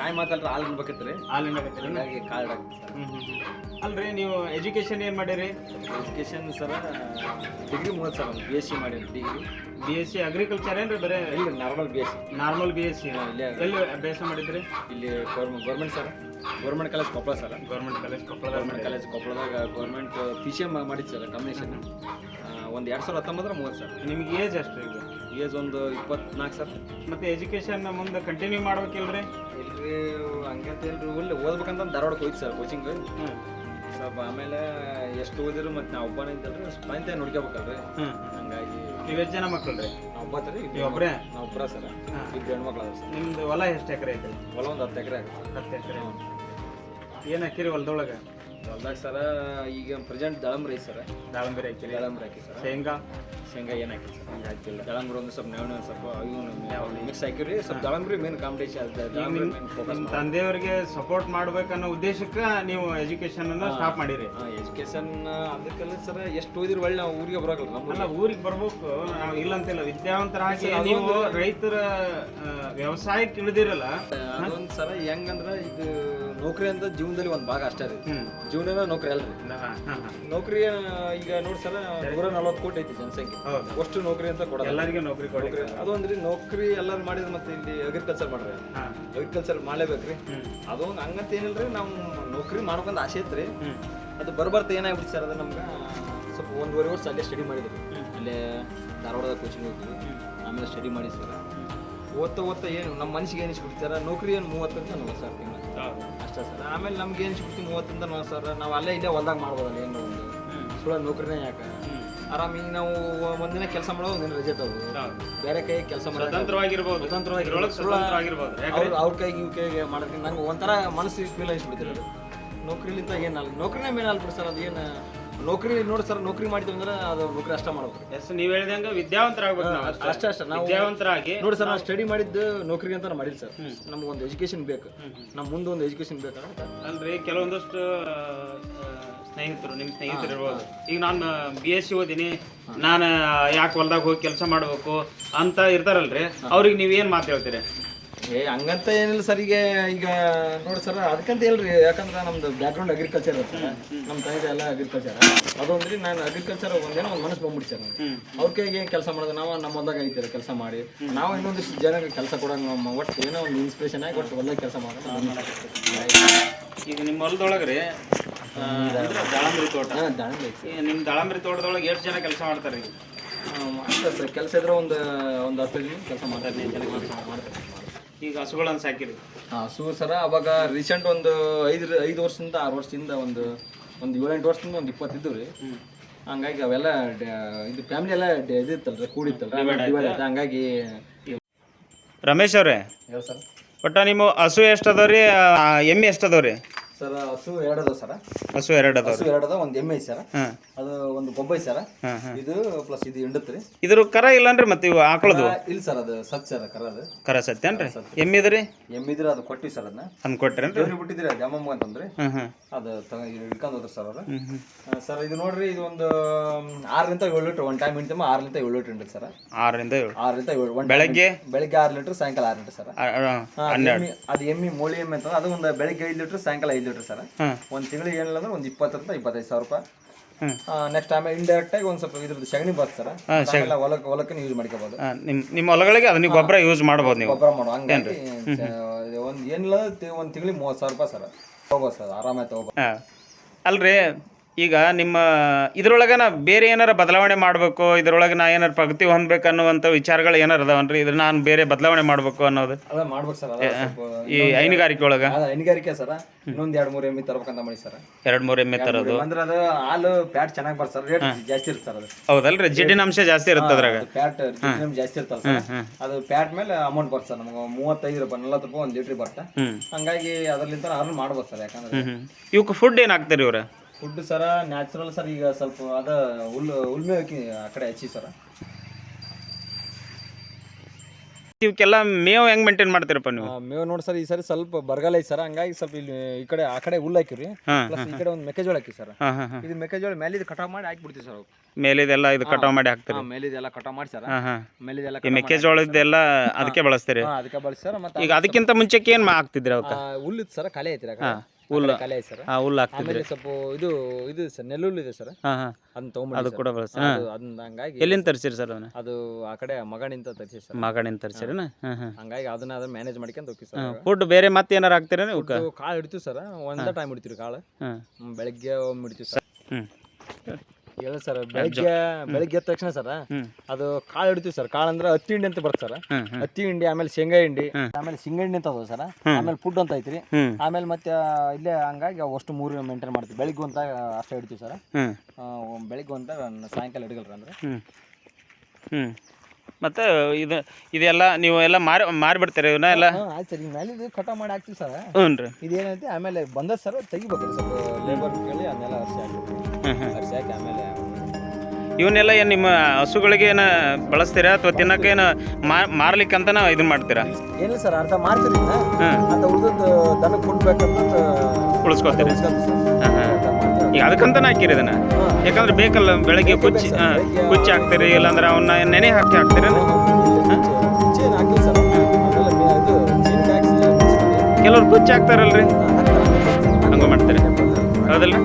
ಆಗತ್ತೀರಿ ಹಂಗಾಗಿ ಕಾರ್ಡ್ ಆಗ್ತದೆ ಸರ್. ಹ್ಮ್ ಹ್ಮ್ ಹ್ಮ್. ಅಲ್ರಿ ನೀವು ಎಜುಕೇಶನ್ ಏನು ಮಾಡಿರಿ? ಎಜುಕೇಷನ್ ಸರ ಡಿಗ್ರಿ ಮೂವತ್ತು ಸರ್ ಬಿ ಎಸ್ ಸಿ ಮಾಡಿರಿ degree. B S C agriculture ಏನ್ರಿ ಬರೇ? ಇಲ್ಲ normal B S C normal B S C ಇಲ್ಲೇ ಎಲ್ಲಿ ಅಭ್ಯಾಸ ಮಾಡಿದ್ರಿ? ಇಲ್ಲಿ government government sir. Government college Koppal sir. Government college ಕೊಪ್ಪಳದಾಗ government college ಕೊಪ್ಪಳದಾಗ ಗೌರ್ಮೆಂಟ್ ಪಿ ಸಿ ಎಂ ಮಾಡಿದ್ದು ಸರ್ ಕಾಂಬಿನೇಷನ್ ಒಂದು ಎರಡು ಸಾವಿರದ ಹತ್ತೊಂಬತ್ತರ ಮೂವತ್ತು ಸರ್. ನಿಮ್ಗೆ ಏಜ್ ಅಷ್ಟು ಈಗ? ಏಜ್ ಒಂದು ಇಪ್ಪತ್ನಾಲ್ಕು ಸರ್. ಮತ್ತೆ ಎಜುಕೇಶನ್ ಮುಂದೆ ಕಂಟಿನ್ಯೂ ಮಾಡ್ಬೇಕಿಲ್ರಿ? ಇಲ್ರಿ ಹಂಗಂತ ಇಲ್ರಿ. ಇಲ್ಲಿ ಓದ್ಬೇಕಂತ ಧಾರವಾಡಕ್ಕೆ ಹೋಯ್ತು ಸರ್ ಕೋಚಿಂಗ್ ಸ್ವಲ್ಪ ಆಮೇಲೆ ಎಷ್ಟು ಓದಿದ್ರು ಮತ್ತೆ ನಾವು ಒಬ್ಬನೇ ಇದ್ದಲ್ರಿ ಸ್ಟ್ರೆಂತ್ ನೋಡ್ಕೋಬೇಕಲ್ರಿ. ಹಂಗಾಗಿ ನೀವು ಎಷ್ಟು ಜನ ಮಕ್ಕಳ್ರಿ? ನಾವು ಒಬ್ಬತ್ತರಿ ನೀವು ಒಬ್ರೇ? ನಾವು ಒಬ್ಬರ ಸರ್. ಇಬ್ಬರು ಹೆಣ್ಮಕ್ಳು ನಿಮ್ಮದು ಸರ್. ನಿಮ್ದು ಹೊಲ ಎಷ್ಟು ಎಕರೆ ಐತೆ ಹೊಲ ಒಂದು ಹತ್ತು ಎಕರೆ ಆಗುತ್ತೆ ಹತ್ತು ಎಕರೆ. ಏನು ಹಾಕಿರಿ ಹೊಲದೊಳಗೆ? ಹೊಲ್ದಾಗ ಸರ ಈಗ ಪ್ರೆಸೆಂಟ್ ದಾಳಂಬ್ರಿ ಐತಿ ಸರ್. ದಾಳಂಬರಿ ಹಾಕಿರಿ. ದಾಳಂಬ್ರಿ ಹಾಕಿ ಸರ್. ಶೇಂಗಾ? ಶೇಂಗಾ ಏನು ಹಾಕಿ ಸರ್? ಹಂಗೆ ಹಾಕಿಲ್ಲ ದಾಳಂಬ್ರಿ ಒಂದು ಸ್ವಲ್ಪ ನೆವಣ ಸ್ವಲ್ಪ ಇವು ಮಿಕ್ಸ್ ಹಾಕಿರಿ. ಸ್ವಲ್ಪ ದಾಳಂಬ್ರಿ ಮೇನ್ ಕಾಂಪಿಟೇಷನ್ ದಾಳಂಬ್ರಿ ಮೇನ್ ಫೋಕಸ್ ನಿಮ್ಮ ತಂದೆಯವರಿಗೆ ಸಪೋರ್ಟ್ ಮಾಡ್ಬೇಕನ್ನೋ ಉದ್ದೇಶಕ್ಕೆ ನೀವು ಎಜುಕೇಶನ್ ಅನ್ನ ಸ್ಟಾಪ್ ಮಾಡಿರಿ. ಎಜುಕೇಷನ್ ಎಜುಕೇಶನ್ ಅದಕ್ಕೆಲ್ಲ ಸರ್ ಎಷ್ಟು ಓದಿದ್ರು ಒಳ್ಳೆ ನಾವು ಊರಿಗೆ ಬರೋಕಲ್ಲ ನಮ್ಮ ಅಲ್ಲ ಊರಿಗೆ ಬರ್ಬೇಕು. ನಾವು ಇಲ್ಲ ಅಂತಿಲ್ಲ ವಿದ್ಯಾವಂತರಾಗಿ ನೀವು ರೈತರ ವ್ಯವಸಾಯಕ್ಕೆ ಇಳಿದಿರಲ್ಲ. ಅದೊಂದು ಸರ ಹೆಂಗಂದ್ರೆ ಇದು ನೌಕರಿ ಅಂತ ಜೀವನದಲ್ಲಿ ಒಂದು ಭಾಗ ಅಷ್ಟೇ ರೀ ಜೀವನ ನೌಕರಿ ಅಲ್ರಿ. ನೌಕರಿ ಈಗ ನೋಡಿ ಸರ ನೂರ ನಲ್ವತ್ತು ಕೋಟಿ ಐತಿ ಜನಸಂಖ್ಯೆ. ಅಷ್ಟು ನೌಕರಿ ಅಂತ ಕೊಡೋದು. ಎಲ್ಲರಿಗೂ ನೌಕರಿ ಕೊಡ್ರಿ ಅದೊಂದ್ರಿ ನೌಕರಿ ಎಲ್ಲರೂ ಮಾಡಿದ್ರೆ ಮತ್ತೆ ಇಲ್ಲಿ ಅಗ್ರಿಕಲ್ಚರ್ ಮಾಡ್ರಿ. ಅಗ್ರಿಕಲ್ಚರ್ ಮಾಡ್ಲೇಬೇಕ್ರಿ. ಅದೊಂದು ಹಂಗಂತ ಏನಿಲ್ರಿ ನಾವು ನೌಕರಿ ಮಾಡ್ಕೊಂಡ್ ಆಸೆ ಐತ್ರಿ. ಅದು ಬರ್ಬರ್ತ ಏನಾಗ್ಬಿಟ್ಟು ಸರ್ ಅದು ನಮ್ಗೆ ಸ್ವಲ್ಪ ಒಂದೂವರೆ ವರ್ಷ ಅಲ್ಲೇ ಸ್ಟಡಿ ಮಾಡಿದ್ರಿ ಅಲ್ಲೇ ಧಾರವಾಡದ ಕೋಚಿಂಗ್ ಹೋಗಿದ್ವಿ ಆಮೇಲೆ ಸ್ಟಡಿ ಮಾಡಿ ಸರ್. ಓದ್ತಾ ಓದ್ತಾ ಏನು ನಮ್ಮ ಮನಸ್ಸಿಗೆ ಏನಿಸ್ಬಿಡ್ತಾರ ಸರ್ ನೌಕರಿ ಏನು ಮೂವತ್ತಂತ ನಲ್ವತ್ತು ಸಾವಿರ ತಿಂಗಳು ಹೌದು. ಅಷ್ಟೇ ಸರ್. ಆಮೇಲೆ ನಮ್ಗೆ ಏನು ಸಿಗ್ತೀವಿ ಮೂವತ್ತರಿಂದ ನಲ್ವತ್ತು ಸರ್ ನಾವು ಅಲ್ಲೇ ಇಲ್ಲೇ ಹೊಲ್ದಾಗ ಮಾಡ್ಬೋದಲ್ಲ ಏನು ಒಂದು. ಸುಳ್ಳ ನೌಕರಿನೇ ಯಾಕೆ? ಆರಾಮ ಈಗ ನಾವು ಒಂದಿನ ಕೆಲಸ ಮಾಡೋದು ಒಂದಿನ ರಜೆ ತಗೋದು ಬೇರೆ ಕೈ ಕೆಲಸ ಮಾಡೋದು. ಸ್ವತಂತ್ರವಾಗಿರ್ಬೋದು. ಅವ್ರ ಕೈಗೆ ಇವ್ ಕೈಗೆ ಮಾಡೋದಕ್ಕೆ ನಂಗೆ ಒಂಥರ ಮನಸ್ಸು ಫೀಲ್ ಆಗಿಸ್ಬಿಡ್ತೀರ ಅದು. ನೌಕರಿಲಿಂದ ಏನಲ್ಲ ನೌಕರಿನೇ ಮೇಲೆ ಅಲ್ಬಿಡಿ ಸರ್ ಅದು ಏನು ನೌಕರಿ ನೋಡಿ ಸರ್ ನೌಕರಿ ಮಾಡಿದ್ವಿ ಅಂದ್ರೆ ಅದು ನೌಕರಿ ಅಷ್ಟ ಮಾಡ್ಬೇಕು. ಎಸ್ ನೀವ್ ಹೇಳ್ದಂಗೆ ವಿದ್ಯಾವಂತರಾಗ್ಬೇಕು ನಾವು ಅಷ್ಟೇ. ಅಷ್ಟೇ ಅಷ್ಟೇ. ನಾವು ವಿದ್ಯಾವಂತರಾಗಿ. ನೋಡಿ ಸರ್ ನಾವು ಸ್ಟಡಿ ಮಾಡಿದ್ದು ನೌಕರಿ ಅಂತ ಮಾಡಿಲ್ಲ ಸರ್. ನಮ್ಗೆ ಒಂದು ಎಜುಕೇಶನ್ ಬೇಕು. ನಮ್. ನಮ್ಮ ಮುಂದೆ ಒಂದು ಎಜುಕೇಶನ್ ಬೇಕು ಅಲ್ರಿ ಕೆಲವೊಂದಷ್ಟು ಆ, ಸ್ನೇಹಿತರು ನಿಮ್ಮ ಸ್ನೇಹಿತರು ಇರ್ಬೋದು. ಈಗ ನಾನು ಬಿ ಎಸ್ ಸಿ ಓದಿನಿ ನಾನು ಯಾಕೆ ಹೊಲ್ದಾಗ ಹೋಗಿ ಕೆಲಸ ಮಾಡ್ಬೇಕು ಅಂತ ಇರ್ತಾರಲ್ರಿ. ಅವ್ರಿಗೆ ನೀವೇನ್ ಮಾತು ಹೇಳ್ತೀರಿ? ಏ ಹಂಗಂತ ಏನಿಲ್ಲ ಸರ್ ಈಗ ಈಗ ನೋಡಿ ಸರ್ ಅದಕ್ಕಂತ ಹೇಳ್ರಿ ಯಾಕಂದ್ರೆ ನಮ್ದು ಬ್ಯಾಕ್ಗ್ರೌಂಡ್ ಅಗ್ರಿಕಲ್ಚರ್ ಸರ್ ನಮ್ಮ ತಂದೆ ಎಲ್ಲ ಅಗ್ರಿಕಲ್ಚರ್ ಅದೊಂದ್ರಿ ನಾನು ಅಗ್ರಿಕಲ್ಚರ್ ಒಂದೇನೋ ಒಂದು ಮನಸ್ಸು ಬಂದ್ಬಿಡ್ತೀನಿ ಸರ್ ನನಗೆ ಅವ್ರ ಕೈಗೆ ಕೆಲಸ ಮಾಡೋದು ನಾವು ನಮ್ಮ ಹೊಲ್ದಾಗ ಐತಿರ ಕೆಲಸ ಮಾಡಿ ನಾವು ಇನ್ನೊಂದಿಷ್ಟು ಜನಕ್ಕೆ ಕೆಲಸ ಕೊಡೋಣ ನಮ್ಮ ಒಟ್ಟು ಏನೋ ಒಂದು ಇನ್ಸ್ಪಿರೇಷನ್ ಆಗಿ ಒಟ್ಟು ಒಳ್ಳೆ ಕೆಲಸ ಮಾಡೋದು ಈಗ ನಿಮ್ಮ ಹೊಲದೊಳಗ್ರಿ ದಾಳಂಬ್ರಿ ತೋಟ. ನಿಮ್ಮ ದಾಳಂಬ್ರಿ ತೋಟದೊಳಗೆ ಎಷ್ಟು ಜನ ಕೆಲಸ ಮಾಡ್ತಾರೆ ಈಗ? ಮಾಡ್ತಾರೆ ಸರ್ ಕೆಲಸ ಇದ್ರೆ ಒಂದು ಒಂದು ಹತ್ತು ಜನ ಕೆಲಸ ಮಾಡ್ತಾರೆ. ಜನ ಕೆಲಸ ಮಾಡ್ತಾರೆ. ಈಗ ಹಸುಗಳನ್ನು ಸಾಕಿರಿ ಹಸು ಸರ ಅವಾಗ ರೀಸೆಂಟ್ ಒಂದು ಐದು ಐದು ವರ್ಷದಿಂದ ಆರು ವರ್ಷದಿಂದ ಒಂದು ಒಂದು ಏಳೆಂಟು ವರ್ಷದಿಂದ ಒಂದು ಇಪ್ಪತ್ತಿದ್ದು ರೀ ಹಂಗಾಗಿ ಅವೆಲ್ಲ ಡ- ಇದು ಫ್ಯಾಮಿಲಿ ಎಲ್ಲ ಡ- ಇದಿತ್ತಲ್ರಿ ಕೂಡಿತ್ತಲ್ರಿ ಆಯ್ತು. ಹಂಗಾಗಿ ರಮೇಶ್ ಅವ್ರೆ ಹೇಳಿ ಸರ್? ಒಟ್ಟ ನಿಮ್ಮ ಹಸು ಎಷ್ಟು ಅದಾವ್ರಿ ಎಮ್ಮೆ ಎಷ್ಟು ಅದಾವ್ರಿ? ಸರ್ ಹಸು ಎರಡದ ಸರ್. ಹಸು ಎರಡು ಅದಾವ್ರಿ ಹಸು ಎರಡು ಅದಾವ ಒಂದು ಎಮ್ಮೆ ಐತಿ ಸರ್. ಹಾಂ. ಅದು ಒಂದು ಐತಿ ಸರ್. ಹಾಂ ಹಾಂ. ಇದು ಪ್ಲಸ್ ಇದು ಹಿಂಡತ್ರಿ ಇದ್ರ ಕರ ಇಲ್ಲನ್ರಿ ಮತ್ತೆ ಇವು ಆಕಳದು? ಇಲ್ಲ ಸರ್ ಅದು ಸತ್ ಸರ್ ಕರ ಅದು. ಕರ ಸತ್ಯನ್ರಿ ಎಮ್ಮಿದ್ರಿ ಎಮ್ಮಿದ್ರೆ ಅದು ಕೊಟ್ಟಿವಿ ಸರ್ ಅದನ್ನ. ಅನ್ ಕೊಟ್ರೇನ್ರಿ? ದೇವ್ರಿಗೆ ಬಿಟ್ಟಿದ್ರಿ ಅದು ಅಮ್ಮಮ್ಮ ಅಂತಂದ್ರಿ? ಹ್ಮ್ ಹ್ಮ್ ಅದು ತಗ ಇಳ್ಕೊಂಡು ಹೋದ್ರು ಸರ್ ಅದು ಹ್ಮ್ ಹ್ಮ್. ಸರ್ ಇದು ನೋಡ್ರಿ ಇದು ಒಂದು ಆರರಿಂದ ಏಳು ಲೀಟ್ರ್ ಒನ್ ಟೈಮ್ ಇಂತಮ್ಮ ಆರರಿಂದ ಏಳು ಲೀಟ್ರ್ ಇಂಡಿ ಸರ್. ಆರರಿಂದ ಏಳು. ಆರರಿಂದ ಏಳು ಒಂದು ಬೆಳಗ್ಗೆ? ಬೆಳಗ್ಗೆ ಬೆಳಿಗ್ಗೆ ಆರು ಲೀಟರ್ ಸಾಯಂಕಾಲ ಆರು ಲೀಟರ್ ಸರ್. ಆ, ಆ, ಹನ್ನೆರಡು. ಅದು ಎಮ್ಮಿ ಮೂಳಿ ಎಮ್ಮೆ ಅಂತಂದ್ರೆ ಅದು ಒಂದು ಬೆಳಗ್ಗೆ ಐದು ಲೀಟ್ರ್ ಸಾಯಂಕಾಲ ಐದು ಲೀಟ್ರ್ ಸರ್. ಒಂದು ತಿಂಗಳಿಗೆ ಏನಿಲ್ಲ ಅಂದ್ರೆ ಒಂದು ಇಪ್ಪತ್ತರಿಂದ ಇಪ್ಪತ್ತೈದು ಸಾವಿರ ರೂಪಾಯಿ. ನೆಕ್ಸ್ಟ್ ಆಮೇಲೆ ಇಂಡೈರೆಕ್ಟ್ ಆಗಿ ಒಂದು ಸ್ವಲ್ಪ ಇದ್ರದ್ದು ಸಗಣಿ ಬರ್ತದೆ ಸರ್. ಆಮೇಲೆ ಹೊಲಕ್ಕೆ ಹೊಲಕ್ಕೆ ಯೂಸ್ ಮಾಡ್ಕೋಬಹುದು ನಿಮ್ಮ ಹೊಲಗಳಿಗೆ ಅದನ್ನ ಗೊಬ್ಬರ ಯೂಸ್ ಮಾಡ್ಬೋದು ನೀವು. ಗೊಬ್ಬರ ಮಾಡೋ ಹಂಗೇನ್ರಿ ಒಂದು ಏನಿಲ್ಲ ಒಂದು ತಿಂಗಳಿಗೆ ಮೂವತ್ತು ಸಾವಿರ ರೂಪಾಯಿ ಸರ್. ಹೋಗ್ಬೋದು ಸರ್ ಆರಾಮಾಗಿ ತಗೋಬೋದು. ಅಲ್ರಿ ಈಗ ನಿಮ್ಮ ಇದ್ರೊಳಗೆ ನಾ ಬೇರೆ ಏನಾರ ಬದಲಾವಣೆ ಮಾಡಬೇಕು ಇದ್ರೊಳಗೆ ನಾ ಏನಾರ ಪ್ರಗತಿ ಹೊಂದ್ಬೇಕು ಅನ್ನುವಂಥ ವಿಚಾರಗಳು ಏನಾರ ಅದಾವನ್ರಿ ಇದ್ರ ನಾನು ಬೇರೆ ಬದಲಾವಣೆ ಮಾಡಬೇಕು ಅನ್ನೋದು. ಅದ ಮಾಡ್ಬೇಕು ಸರ್ ಈ ಹೈನುಗಾರಿಕೆ ಒಳಗೆ? ಅದ ಹೈನುಗಾರಿಕೆ ಸರ್ ಇನ್ನೊಂದ್ ಎರಡು ಮೂರು ಎಮ್ಮಿ ತರ್ಬೇಕಂತ ಮಾಡಿ ಸರ್. ಎರಡು ಮೂರು ಎಮ್ಮೆ ತರೋದು? ಅಂದ್ರೆ ಅದು ಹಾಲು ಪ್ಯಾಟ್ ಚೆನ್ನಾಗಿ ಬರ್ತಾರ ರೇಟ್ ಜಾಸ್ತಿ ಇರುತ್ತೆ ಸರ್ ಅದು. ಹೌದಲ್ರಿ? ಜಿಡ್ಡಿನ ಅಂಶ ಜಾಸ್ತಿ ಇರುತ್ತೆ ಅದ್ರಾಗ. ಪ್ಯಾಟ್ ಜಾಸ್ತಿ ಇರ್ತಾರ ಸರ್. ಅದು ಪ್ಯಾಟ್ ಮೇಲೆ ಅಮೌಂಟ್ ಬರ್ತದೆ ಸರ್ ನಮಗೆ ಮೂವತ್ತೈದು ರೂಪಾಯಿ ನಲ್ವತ್ತು ರೂಪಾಯಿ ಒಂದು ಲೀಟ್ರ್ ಬರುತ್ತೆ. ಹ್ಞೂ ಹಂಗಾಗಿ ಅದರ್ಲಿಂತ ಅರ್ನ್ ಮಾಡ್ಬೋದು ಸರ್ ಯಾಕಂದ್ರೆ ಇವಕ್ಕೆ ಫುಡ್ ಏನು ಹಾಕ್ತಾರೆ ಇವ್ರ? ಫುಡ್ ಸರ ನ್ಯಾಚುರಲ್ ಸರ್ ಈಗ ಸ್ವಲ್ಪ ಅದ ಹುಲ್ ಉಲ್ಮೆ ಹಾಕಿ ಆ ಕಡೆ ಹಚ್ಚಿ ಸರ. ಇವಕ್ಕೆಲ್ಲ ಮೇವು ಹೆಂಗ್ ಮೇಂಟೈನ್ ಮಾಡ್ತೀರಪ್ಪ ನೀವು? ಮೇವು ನೋಡಿ ಸರ್ ಈ ಸರಿ ಸ್ವಲ್ಪ ಬರಗಾಲ ಐತಿ ಸರ್ ಹಂಗಾಗಿ ಸ್ವಲ್ಪ ಇಲ್ಲಿ ಈ ಕಡೆ ಆ ಕಡೆ ಹುಲ್ಲು ಹಾಕಿವ್ರಿ. ಪ್ಲಸ್ ಈ ಕಡೆ ಒಂದು ಮೆಕ್ಕೆಜೋಳ ಹಾಕಿ ಸರ್. ಹಾ ಹಾ ಹಾ. ಇದು ಮೆಕ್ಕೆಜೋಳ ಮೇಲಿದ್ ಕಟಾವ್ ಮಾಡಿ ಹಾಕ್ಬಿಡ್ತೀವಿ ಸರ್ ಅವ್ರು. ಮೇಲಿದೆಲ್ಲ ಇದು ಕಟಾವ್ ಮಾಡಿ ಹಾಕ್ತಾರೆ. ಹಾ ಮೇಲಿದೆಲ್ಲ ಕಟಾವ್ ಮಾಡಿ ಸರ್. ಹಾ ಹಾ. ಮೇಲಿದೆಲ್ಲ ಈ ಮೆಕ್ಕೆಜೋಳದ್ದೆಲ್ಲ ಅದಕ್ಕೆ ಬಳಸ್ತೀರಿ? ಹಾ ಅದಕ್ಕೆ ಬಳಸಿ ಸರ್ ಮತ್ತೆ ಈಗ ಅದಕ್ಕಿಂತ ಮುಂಚೆಕ್ಕೆ ಏನ್ ಹಾಕ್ತಿದ್ರಿ ಅವಕ್ಕ? ಹುಲ್ಲು ಇತ್ತು ಸರ್ ಕಲೆ ಐತಿ ಹಾ. ಹುಲ್ಲು. ಕಲೆ ಸರ್. ಹಾ ಹುಲ್ಲು ಹಾಕ್ತಿದ್ರಿ. ಸ್ವಲ್ಪ ಇದು ಇದು ಸರ್ ನೆಲ್ಲುಲ್ಲು ಇದೆ ಸರ್. ಹಾ ಹಾ. ಅದನ್ನ ಅದು ತೊಗೊಂಡ್ಬಿಡಿ ಕೂಡ ಬಳಸ್ತೀರಿ ಹಾ. ಅದನ್ನ ಹಂಗಾಗಿ ಎಲ್ಲಿಂದ ತರಿಸಿರಿ ಸರ್ ಅದನ್ನ? ಅದು ಆ ಕಡೆ ಮಗನಿಂದ ತರಿಸಿ ಸರ್. ಮಗನಿಂದ ತರಿಸಿರಿನ ಹಾ. ಹಾ ಹಂಗಾಗಿ ಅದನ್ನ ಅದನ್ನ ಮ್ಯಾನೇಜ್ ಮಾಡ್ಕೊಂಡ್ ಹೋಗಿ ಸರ್ ಫುಡ್ ಬೇರೆ ಮತ್ತೆ ಏನಾರು ಹಾಕ್ತೀರ ನೀವು ಇದು ಕಾಳು ಇಡ್ತೀವಿ ಸರ್. ಒಂದ ಟೈಮ್ ಇಡ್ತೀವಿ ಕಾಳು. ಹಾಂ. ಹ್ಮ್, ಬೆಳಗ್ಗೆ ಒಮ್ಮೆ ಇಡ್ತೀವಿ ಸರ್. ಹ್ಞೂ ಹೇಳಿ ಸರ್? ಬೆಳಗ್ಗೆ ಬೆಳಗ್ಗೆ ಎದ್ದ ತಕ್ಷಣ ಸರ್ ಅದು ಕಾಳು ಇಡ್ತೀವಿ ಸರ್. ಕಾಳು ಅಂದ್ರೆ ಹತ್ತಿ ಹಿಂಡಿ ಅಂತ ಬರುತ್ತೆ ಸರ್. ಹ್ಞೂ ಹ್ಞೂ ಹತ್ತಿ ಹಿಂಡಿ ಆಮೇಲೆ ಶೇಂಗಾ ಹಿಂಡಿ ಆಮೇಲೆ ಶೇಂಗಾ ಹಿಂಡಿ ಅಂತ ಅದಾವ ಸರ್. ಆಮೇಲೆ ಫುಡ್ ಅಂತ ಐತ್ರಿ. ಆಮೇಲೆ ಮತ್ತೆ ಇಲ್ಲೇ ಹಂಗಾಗಿ ಅಷ್ಟು ಮೂರು ಮೇಂಟೈನ್ ಮಾಡ್ತೀವಿ. ಬೆಳಿಗ್ಗೆ ಅಂತ ಅಷ್ಟೇ ಇಡ್ತೀವಿ ಸರ್. ಬೆಳಿಗ್ಗೆ ಅಂತ ಸಾಯಂಕಾಲ ಹಿಡಿಗಲ್ರಿ ಅಂದ್ರೆ. ಹ್ಮ್. ಮತ್ತು ಇದು ಇದೆಲ್ಲ ನೀವು ಎಲ್ಲ ಮಾರಿ ಮಾರಿಬಿಡ್ತೀರಿ ಇವನ್ನ ಎಲ್ಲ? ಆಯ್ತು ಸರ್. ಮೇಲೆ ಇದು ಕಟಾವ್ ಮಾಡಿ ಹಾಕ್ತೀವಿ ಸರ್. ಹ್ಞೂ ರೀ. ಇದೇನೈತಿ ಆಮೇಲೆ ಬಂದ ಸರ್ ತೆಗಿಬೇಕ್ರಿ ಸರ್. ಲೇಬರ್ ಕೇಳಿ ಅದನ್ನೆಲ್ಲ ಅರ್ಸಿ ಹಾಕಿ ಹರಿಸಿ ಹಾಕಿ ಆಮೇಲೆ ಇವನ್ನೆಲ್ಲ ಏನು ನಿಮ್ಮ ಹಸುಗಳಿಗೆ ಏನು ಬಳಸ್ತೀರಾ ಅಥವಾ ತಿನ್ನಕ್ಕೆ ಏನು ಮಾರ್ಲಿಕ್ಕೆ ಅಂತನ ಇದು ಮಾಡ್ತೀರಾ? ಏನು ಸರ್ ಅರ್ಧ ಮಾರ್ತೀರಿ ಹಾಂ ಅಂತ ಉಳಿದದ್ದು ದನಕ್ಕೆ ಕೊಡ್ಬೇಕಂತ ಬೇಕಂತ ಉಳಿಸ್ಕೊತೀರಿ ಸರ್. ಹಾಂ ಹಾಂ. ಈಗ ಅದಕ್ಕಂತನೇ ಹಾಕಿರಿ ಅದನ್ನ. ಯಾಕಂದ್ರೆ ಬೇಕಲ್ಲ ಬೆಳಗ್ಗೆ ಕುಚ್ಚಿ ಕುಚ್ಚಿ ಹಾಕ್ತೀರಿ ಇಲ್ಲಾಂದ್ರೆ ಅವನ್ನ ನೆನೆ ಹಾಕಿ ಹಾಕ್ತೀರಿ. ಕೆಲವ್ರು ಕುಚ್ಚಿ ಹಾಕ್ತಾರಲ್ರಿ? ಹಂಗ ಮಾಡ್ತಾರೆ. ಹೌದಲ್ಲ